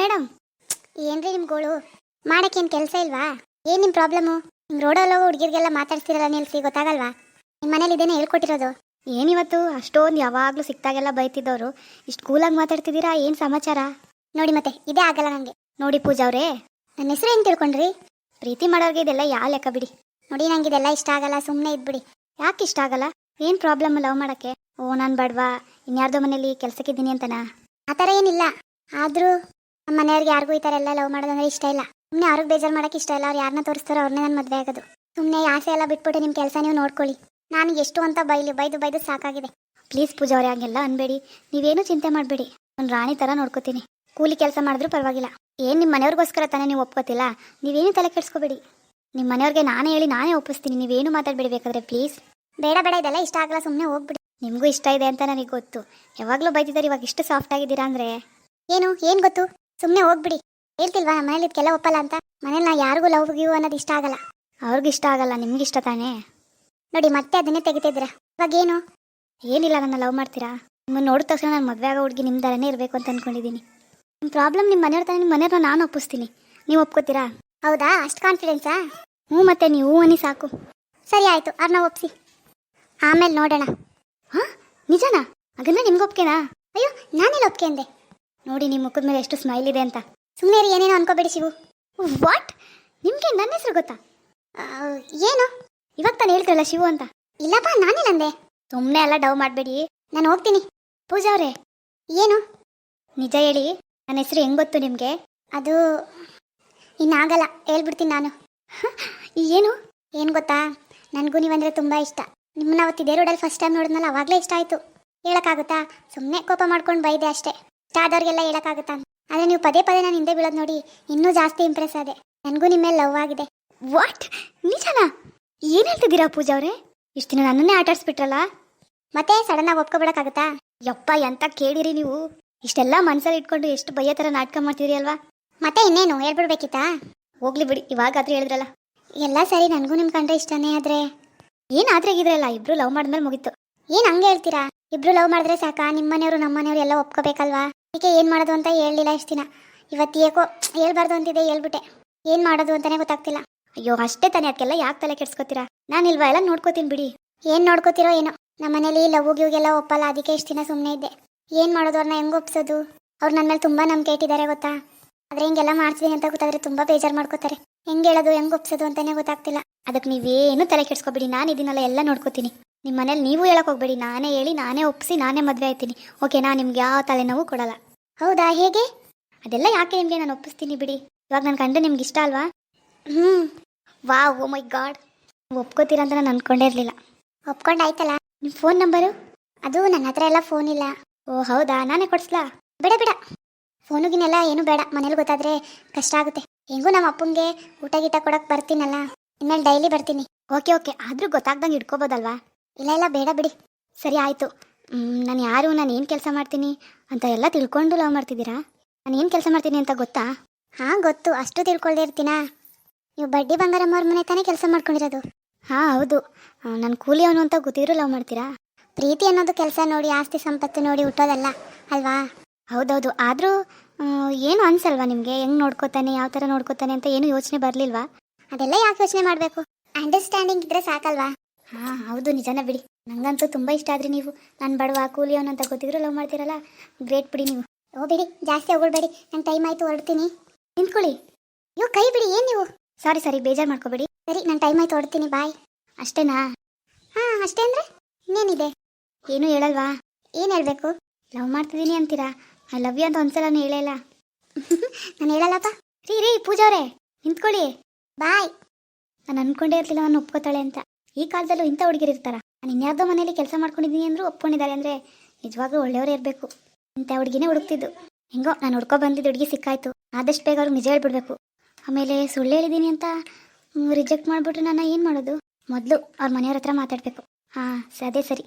Madam ಏನ್ರಿ ನಿಮ್ ಗೋಳು? ಮಾಡಕ್ಕೇನು ಕೆಲಸ ಇಲ್ವಾ? ಏನ್ ನಿಮ್ ಪ್ರಾಬ್ಲಮ್ಮು ನಿಮ್ ರೋಡಲ್ಲಿ ಹುಡುಗಿರ್ಗೆಲ್ಲ ಹುಡುಗಿರಿಗೆಲ್ಲ ಮಾತಾಡ್ತಿರಲ್ಲ ನಿಲ್ಸಿ, ಗೊತ್ತಾಗಲ್ವಾ? ನಿಮ್ಮ ಮನೇಲಿ ಇದೇನೆ ಹೇಳ್ಕೊಟ್ಟಿರೋದು? ಏನಿವತ್ತು? ಅಷ್ಟೊಂದು ಯಾವಾಗಲೂ ಸಿಕ್ತಾಗೆಲ್ಲ ಬೈತಿದ್ದವರು. ಇಷ್ಟು ಕೂಲಾಗಿ ಮಾತಾಡ್ತಿದ್ದೀರಾ? ಏನು ಸಮಾಚಾರ? ನೋಡಿ ಮತ್ತೆ, ಇದೇ ಆಗಲ್ಲ ನನಗೆ ನೋಡಿ ಪೂಜಾ ಅವರೇ ನನ್ನ ಹೆಸರು ಏನು ತಿಳ್ಕೊಂಡ್ರಿ? ಪ್ರೀತಿ ಮಾಡೋರಿಗೆ ಇದೆಲ್ಲ ಯಾವ ಲೆಕ್ಕ ಬಿಡಿ. ನೋಡಿ ನಂಗೆ ಇದೆಲ್ಲ ಇಷ್ಟ ಆಗಲ್ಲ ಸುಮ್ಮನೆ ಇದ್ಬಿಡಿ. ಯಾಕೆ ಇಷ್ಟ ಆಗಲ್ಲ? ಏನು ಪ್ರಾಬ್ಲಮ್ ಲವ್ ಮಾಡಕ್ಕೆ? ಓ, ನಾನು ಬಡವಾ. ಇನ್ಯಾರ್ದೋ ಮನೇಲಿ ಕೆಲ್ಸಕ್ಕಿದ್ದೀನಿ ಅಂತನಾ? ಆ ಥರ ಏನಿಲ್ಲ. ಆದರೂ ನಮ್ಮ ಮನೆಯವ್ರಿಗೆ ಯಾರಿಗೂ ಈ ಥರ ಎಲ್ಲ ಲವ್ ಮಾಡೋದಂದ್ರೆ ಇಷ್ಟ ಇಲ್ಲ. ಸುಮ್ಮನೆ ಅವ್ರಿಗೆ ಬೇಜಾರು ಮಾಡೋಕ್ಕೆ ಇಷ್ಟ ಇಲ್ಲ. ಅವ್ರು ಯಾರನ್ನ ತೋರಿಸ್ತಾರೋ ಅವ್ರನ್ನೇ ನಾನು ಮದುವೆ ಆಗೋದು. ಸುಮ್ಮನೆ ಆಸೆ ಎಲ್ಲ ಬಿಟ್ಬಿಟ್ಟು ನಿಮ್ಮ ಕೆಲಸ ನೀವು ನೋಡ್ಕೊಳ್ಳಿ. ನಾನು ಎಷ್ಟು ಅಂತ ಬೈಲಿ ಬೈದು ಬೈದು ಸಾಕಾಗಿದೆ. ಪ್ಲೀಸ್ ಪೂಜಾ ಅವ್ರೆ ಹಂಗೆಲ್ಲ ಅನ್ಬೇಡಿ. ನೀವೇನು ಚಿಂತೆ ಮಾಡಬೇಡಿ. ನಾನು ರಾಣಿ ಥರ ನೋಡ್ಕೋತೀನಿ. ಕೂಲಿ ಕೆಲಸ ಮಾಡಿದ್ರೂ ಪರವಾಗಿಲ್ಲ. ಏನು ನಿಮ್ಮ ಮನೆಯವ್ರಿಗೋಸ್ಕರ ತಾನೇ ನೀವು ಒಪ್ಕೋತಿಲ್ಲ? ನೀವೇನು ತಲೆ ಕೆಡಿಸ್ಕೋಬೇಡಿ. ನಿಮ್ಮ ಮನೆಯವ್ರಿಗೆ ನಾನೇ ಹೇಳಿ ನಾನೇ ಒಪ್ಪಿಸ್ತೀನಿ. ನೀವೇನು ಮಾತಾಡಬೇಡಿ ಬೇಕಾದ್ರೆ ಪ್ಲೀಸ್ ಬೇಡ ಬೇಡ ಇದೆಲ್ಲ ಇಷ್ಟ ಆಗಲ್ಲ ಸುಮ್ಮನೆ ಹೋಗ್ಬಿಡಿ. ನಿಮಗೂ ಇಷ್ಟ ಇದೆ ಅಂತ ನನಗೆ ಗೊತ್ತು. ಯಾವಾಗಲೂ ಬೈದಿದ್ದಾರೆ ಇವಾಗ ಇಷ್ಟು ಸಾಫ್ಟ್ ಆಗಿದ್ದೀರಾ ಅಂದರೆ? ಏನು ಏನು ಗೊತ್ತು? ಸುಮ್ಮನೆ ಹೋಗ್ಬಿಡಿ. ಹೇಳ್ತಿಲ್ವಾ ನಮ್ಮ ಮನೇಲಿ ಇದಕ್ಕೆಲ್ಲ ಒಪ್ಪಲ್ಲ ಅಂತ? ಮನೇಲಿ ನಾ ಯಾರಿಗೂ ಲವ್ ಗಿವ್ ಅನ್ನೋದು ಇಷ್ಟ ಆಗಲ್ಲ. ಅವ್ರಿಗೂ ಇಷ್ಟ ಆಗಲ್ಲ, ನಿಮ್ಗೆ ಇಷ್ಟ ತಾನೇ? ನೋಡಿ, ಮತ್ತೆ ಅದನ್ನೇ ತೆಗಿತಿದ್ದೀರಾ. ಇವಾಗ ಏನು? ಏನಿಲ್ಲ ನನ್ನ ಲವ್ ಮಾಡ್ತೀರಾ? ನಿಮ್ಮನ್ನು ನೋಡಿದ ತಕ್ಷಣ ನಾನು ಮದುವೆ ಆಗೋ ಹುಡುಗಿ ನಿಮ್ಮ ಥರನೇ ಇರಬೇಕು ಅಂತ ಅಂದ್ಕೊಂಡಿದ್ದೀನಿ ನಿಮ್ಮ ಪ್ರಾಬ್ಲಮ್ ನಿಮ್ಮ ಮನೆಯವ್ರ ತಾನೇ ನಿಮ್ಮ ಮನೆಯವ್ರನ್ನ ನಾನು ಒಪ್ಪಿಸ್ತೀನಿ. ನೀವು ಒಪ್ಕೋತೀರಾ? ಹೌದಾ? ಅಷ್ಟು ಕಾನ್ಫಿಡೆನ್ಸಾ ಹ್ಞೂ ಮತ್ತೆ ನೀವು ಅನ್ನಿ ಸಾಕು. ಸರಿ ಆಯಿತು ಅವ್ರನ್ನ ಒಪ್ಸಿ. ಆಮೇಲೆ ನೋಡೋಣ. ಹಾಂ? ನಿಜನಾ? ಅದನ್ನ ನಿಮ್ಗೆ ಒಪ್ಕೆನಾ? ಅಯ್ಯೋ, ನಾನೆಲ್ಲ ಒಪ್ಕೆ ಅಂದೆ. ನೋಡಿ ನಿಮ್ಮ ಮುಖದ ಮೇಲೆ ಎಷ್ಟು ಸ್ಮೈಲ್ ಇದೆ ಅಂತ. ಸುಮ್ಮನೆ ರೀ ಏನೇನೋ ಅನ್ಕೋಬೇಡಿ ಶಿವು. ವಾಟ್ ನಿಮಗೆ ನನ್ನ ಹೆಸರು ಗೊತ್ತಾ? ಏನು? ಇವಾಗ ತಾನು ಹೇಳ್ತಿರಲ್ಲ ಶಿವು ಅಂತ. ಇಲ್ಲಪ್ಪ, ನಾನೇ ನಂದೆ. ಸುಮ್ಮನೆ ಎಲ್ಲ ಡವ್ ಮಾಡಬೇಡಿ. ನಾನು ಹೋಗ್ತೀನಿ. ಪೂಜಾ ಅವರೇ, ಏನು? ನಿಜ ಹೇಳಿ ನನ್ನ ಹೆಸರು ಹೆಂಗ್ ಗೊತ್ತು ನಿಮಗೆ? ಅದು ಇನ್ನಾಗಲ್ಲ, ಹೇಳ್ಬಿಡ್ತೀನಿ ನಾನು. ಏನು? ಏನು ಗೊತ್ತಾ? ನನಗೂ ನೀವಂದ್ರೆ ತುಂಬ ಇಷ್ಟ. ನಿಮ್ಮನ್ನ ಅವತ್ತು ಇದೇ ರೋಡಲ್ಲಿ ಫಸ್ಟ್ ಟೈಮ್ ನೋಡಿದ್ನಲ್ಲ, ಅವಾಗಲೇ ಇಷ್ಟ ಆಯಿತು. ಹೇಳೋಕ್ಕಾಗುತ್ತಾ? ಸುಮ್ಮನೆ ಕೋಪ ಮಾಡ್ಕೊಂಡು ಬೈದೆ ಅಷ್ಟೇ. ಇಷ್ಟ ಆದವ್ರಿಗೆಲ್ಲ ಹೇಳೋಕ್ಕಾಗುತ್ತಾ? ಆದರೆ ನೀವು ಪದೇ ಪದೇ ನಾನು ಹಿಂದೆ ಬೀಳೋದು ನೋಡಿ ಇನ್ನೂ ಜಾಸ್ತಿ ಇಂಪ್ರೆಸ್ ಆದೆ. ನನಗೂ ನಿಮ್ಮ ಮೇಲೆ ಲವ್ ಆಗಿದೆ. ವಾಟ್ ನಿಜನಾ? ಏನು ಹೇಳ್ತಿದ್ದೀರಾ ಪೂಜಾ ಅವರೇ? ಇಷ್ಟು ದಿನ ನನ್ನನ್ನೇ ಆಟ ಆಡಿಸ್ಬಿಟ್ರಲ್ಲ? ಮತ್ತೆ ಸಡನ್ ಆಗಿ ಒಪ್ಕೊಬಿಡಕ್ಕಾಗತ್ತಾ ಯಪ್ಪ, ಎಂತ ಕೇಳಿರಿ ನೀವು? ಇಷ್ಟೆಲ್ಲ ಮನ್ಸಲ್ಲಿ ಇಟ್ಕೊಂಡು ಎಷ್ಟು ಭಯ ಥರ ನಾಟಕ ಮಾಡ್ತಿದ್ರಿ ಅಲ್ವಾ? ಮತ್ತೆ ಇನ್ನೇನು, ಹೇಳ್ಬಿಡ್ಬೇಕಿತ್ತಾ? ಹೋಗ್ಲಿ ಬಿಡಿ, ಇವಾಗಾದ್ರೂ ಹೇಳಿದ್ರಲ್ಲ. ಎಲ್ಲ ಸರಿ, ನನಗೂ ನಿಮ್ ಕಂಡ್ರೆ ಇಷ್ಟನೇ ಆದ್ರೆ. ಏನ್ ಆದ್ರೆ ಆಗಿದ್ರಲ್ಲ ಇಬ್ರು ಲವ್ ಮಾಡಿದ್ಮೇಲೆ ಮುಗೀತು. ಏನ್ ಹಂಗೆ ಹೇಳ್ತೀರಾ? ಇಬ್ರು ಲವ್ ಮಾಡಿದ್ರೆ ಸಾಕಾ? ನಿಮ್ಮನೆಯವರು ನಮ್ಮನೆಯವರು ಎಲ್ಲ ಒಪ್ಕೋಬೇಕಲ್ವಾ? ಅದಕ್ಕೆ ಏನು ಮಾಡೋದು ಅಂತ ಹೇಳಲಿಲ್ಲ ಇಷ್ಟು ದಿನ. ಇವತ್ತು ಏಕೋ ಹೇಳ್ಬಾರ್ದು ಅಂತಿದೆ, ಹೇಳ್ಬಿಟ್ಟೆ. ಏನು ಮಾಡೋದು ಅಂತಲೇ ಗೊತ್ತಾಗ್ತಿಲ್ಲ. ಅಯ್ಯೋ, ಅಷ್ಟೇ ತಾನೇ, ಅದಕ್ಕೆಲ್ಲ ಯಾಕೆ ತಲೆ ಕೆಡ್ಸ್ಕೊತೀರಾ? ಇಲ್ವಾ? ಎಲ್ಲ ನೋಡ್ಕೋತೀನಿ ಬಿಡಿ. ಏನು ನೋಡ್ಕೋತಿರೋ ಏನೋ. ನಮ್ಮ ಮನೇಲಿ ಲವ್ ಗಿವ್ಗೆಲ್ಲ ಒಪ್ಪಲ್ಲ, ಅದಕ್ಕೆ ಇಷ್ಟು ದಿನ ಸುಮ್ಮನೆ ಇದ್ದೆ. ಏನು ಮಾಡೋದು ಅವ್ರನ್ನ ಹೆಂಗೆ ಒಪ್ಸೋದು? ಅವ್ರು ನನ್ನ ಮೇಲೆ ತುಂಬ ನಂಬಿಕೆ ಇಟ್ಟಿದ್ದಾರೆ ಗೊತ್ತಾ? ಆದರೆ ಹಿಂಗೆಲ್ಲ ಮಾಡ್ತೀನಿ ಅಂತ ಗೊತ್ತಾದ್ರೆ ತುಂಬ ಬೇಜಾರು ಮಾಡ್ಕೋತಾರೆ. ಹೆಂಗೆ ಹೇಳೋದು, ಹೆಂಗೆ ಒಪ್ಸೋದು ಅಂತಲೇ ಗೊತ್ತಾಗ್ತಿಲ್ಲ. ಅದಕ್ಕೆ ನೀವೇನು ತಲೆ ಕೆಡ್ಸ್ಕೊಬೇಡಿ, ನಾನು ಇದನ್ನೆಲ್ಲ ಎಲ್ಲ ನೋಡ್ಕೋತೀನಿ. ನಿಮ್ಮ ಮನೇಲಿ ನೀವು ಹೇಳಕ್ಕೆ ಹೋಗ್ಬೇಡಿ, ನಾನೇ ಹೇಳಿ, ನಾನೇ ಒಪ್ಸಿ, ನಾನೇ ಮದುವೆ ಆಯ್ತೀನಿ. ಓಕೆ ನಾನು ನಿಮ್ಗೆ ಯಾವ ತಲೆನೋವು ಕೊಡಲ್ಲ. ಹೌದಾ, ಹೇಗೆ? ಅದೆಲ್ಲ ಯಾಕೆ ನಿಮಗೆ ನಾನು ಒಪ್ಪಿಸ್ತೀನಿ ಬಿಡಿ. ಇವಾಗ ನನ್ನ ಕಂಡು ನಿಮ್ಗೆ ಇಷ್ಟ ಅಲ್ವಾ? ಹ್ಞೂ ವಾ ಓ ಮೈ ಗಾಡ್ ಒಪ್ಕೋತೀರ ಅಂತ ನಾನು ಅನ್ಕೊಂಡೇ ಇರಲಿಲ್ಲ. ಒಪ್ಕೊಂಡಾಯ್ತಲ್ಲ ನಿಮ್ಮ ಫೋನ್ ನಂಬರು ಅದು ನನ್ನ ಹತ್ರ ಎಲ್ಲ ಫೋನ್ ಇಲ್ಲ. ಓ, ಹೌದಾ? ನಾನೇ ಕೊಡಿಸ್ಲಾ? ಬೇಡ ಬೇಡ. ಫೋನುಗಿನೆಲ್ಲ ಏನು ಬೇಡ. ಮನೇಲಿ ಗೊತ್ತಾದರೆ ಕಷ್ಟ ಆಗುತ್ತೆ. ಹೆಂಗೂ ನಮ್ಮ ಅಪ್ಪಂಗೆ ಊಟ ಗೀಟ ಕೊಡಕ್ಕೆ ಬರ್ತೀನಲ್ಲ? ಇನ್ಮೇಲೆ ಡೈಲಿ ಬರ್ತೀನಿ. ಓಕೆ ಓಕೆ ಆದರೂ ಗೊತ್ತಾಗ್ದಂಗೆ ಇಟ್ಕೋಬೋದಲ್ವಾ ಇಲ್ಲ ಇಲ್ಲ, ಬೇಡ ಬಿಡಿ. ಸರಿ, ಆಯಿತು. ನಾನು ಯಾರು, ನಾನು ಏನು ಕೆಲಸ ಮಾಡ್ತೀನಿ ಅಂತ ಎಲ್ಲ ತಿಳ್ಕೊಂಡು ಲವ್ ಮಾಡ್ತಿದ್ದೀರಾ? ನಾನು ಏನು ಕೆಲಸ ಮಾಡ್ತೀನಿ ಅಂತ ಗೊತ್ತಾ? ಹಾಂ, ಗೊತ್ತು. ಅಷ್ಟು ತಿಳ್ಕೊಳ್ದೇ ಇರ್ತೀನಾ? ನೀವು ಬಡ್ಡಿ ಬಂಗಾರಮ್ಮ ಅವ್ರ ಮನೆ ತಾನೇ ಕೆಲಸ ಮಾಡ್ಕೊಂಡಿರೋದು. ಹಾಂ, ಹೌದು. ನಾನು ಕೂಲಿ ಅವನು ಅಂತ ಗೊತ್ತಿದ್ರು ಲವ್ ಮಾಡ್ತೀರಾ? ಪ್ರೀತಿ ಅನ್ನೋದು ಕೆಲಸ ನೋಡಿ, ಆಸ್ತಿ ಸಂಪತ್ತು ನೋಡಿ ಹುಟ್ಟೋದಲ್ಲ, ಅಲ್ವಾ? ಹೌದೌದು. ಆದರೂ ಏನು ಅನ್ಸಲ್ವಾ ನಿಮಗೆ? ಹೆಂಗೆ ನೋಡ್ಕೋತಾನೆ, ಯಾವ ಥರ ನೋಡ್ಕೋತಾನೆ ಅಂತ ಏನು ಯೋಚನೆ ಬರಲಿಲ್ವಾ? ಅದೆಲ್ಲ ಯಾಕೆ ಯೋಚನೆ ಮಾಡಬೇಕು? ಅಂಡರ್ಸ್ಟ್ಯಾಂಡಿಂಗ್ ಇದ್ರೆ ಸಾಕಲ್ವಾ? ಹಾಂ, ಹೌದು. ನಿಜನ ಬಿಡಿ. ನಂಗಂತೂ ತುಂಬ ಇಷ್ಟ ಆದ್ರಿ ನೀವು ನಾನು ಬಡವ ಕೂಲಿ ಅವನು ಅಂತ ಗೊತ್ತಿದ್ರು ಲವ್ ಮಾಡ್ತೀರಲ್ಲ? ಗ್ರೇಟ್ ಬಿಡಿ ನೀವು. ಓ ಬಿಡಿ, ಜಾಸ್ತಿ ಹೋಗ್ಬೇಡಿ ನಂಗೆ ಟೈಮ್ ಆಯಿತು, ಹೊರಡ್ತೀನಿ. ನಿಂತ್ಕೊಳ್ಳಿ. ಅಯ್ಯೋ, ಕೈ ಬಿಡಿ, ಏನು ನೀವು? ಸಾರಿ ಸಾರಿ ಬೇಜಾರು ಮಾಡ್ಕೋಬೇಡಿ. ಸರಿ ನಾನು ಟೈಮ್ ಆಯ್ತು, ಹೊರಡ್ತೀನಿ ಬಾಯ್ ಅಷ್ಟೇನಾ? ಹಾಂ, ಅಷ್ಟೇ ಅಂದರೆ ಇನ್ನೇನಿದೆ? ಏನು ಹೇಳಲ್ವಾ? ಏನು ಹೇಳಬೇಕು? ಲವ್ ಮಾಡ್ತಿದ್ದೀನಿ ಅಂತೀರಾ? ಐ ಲವ್ ಯು ಅಂತ ಒಂದ್ಸಲ ಹೇಳೇ ಹೇಳಲ್ಲ. ನಾನು ಹೇಳಲ್ಲಪ್ಪ. ರೀ ರೀ, ಪೂಜಾ ಅವರೇ, ನಿಂತ್ಕೊಳ್ಳಿ. ಬಾಯ್ ನಾನು ಅನ್ಕೊಂಡೇ ಇರ್ತಿಲ್ಲ ನಾನು ಒಪ್ಕೋತಾಳೆ ಅಂತ. ಈ ಕಾಲದಲ್ಲೂ ಇಂಥ ಹುಡುಗಿರು ಇರ್ತಾರ. ನಾನು ಇನ್ಯಾವುದೋ ಮನೇಲಿ ಕೆಲಸ ಮಾಡ್ಕೊಂಡಿದ್ದೀನಿ ಅಂದರೂ ಒಪ್ಕೊಂಡಿದ್ದಾರೆ ಅಂದರೆ ನಿಜವಾಗ್ಲೂ ಒಳ್ಳೆಯವರೇ ಇರಬೇಕು. ಇಂಥ ಹುಡುಗಿನೇ ಹುಡುಕ್ತಿದ್ದು. ಹೆಂಗೋ ನಾನು ಹುಡ್ಕೊ ಬಂದಿದ್ದು ಹುಡುಗಿ ಸಿಕ್ಕಾಯ್ತು. ಆದಷ್ಟು ಬೇಗ ಅವ್ರಿಗೆ ನಿಜ ಹೇಳ್ಬಿಡ್ಬೇಕು. ಆಮೇಲೆ ಸುಳ್ಳು ಹೇಳಿದ್ದೀನಿ ಅಂತ ರಿಜೆಕ್ಟ್ ಮಾಡಿಬಿಟ್ರೆ ನಾನು ಏನು ಮಾಡೋದು? ಮೊದಲು ಅವ್ರ ಮನೆಯವ್ರ ಹತ್ರ ಮಾತಾಡಬೇಕು. ಹಾಂ ಅದೇ ಸರಿ.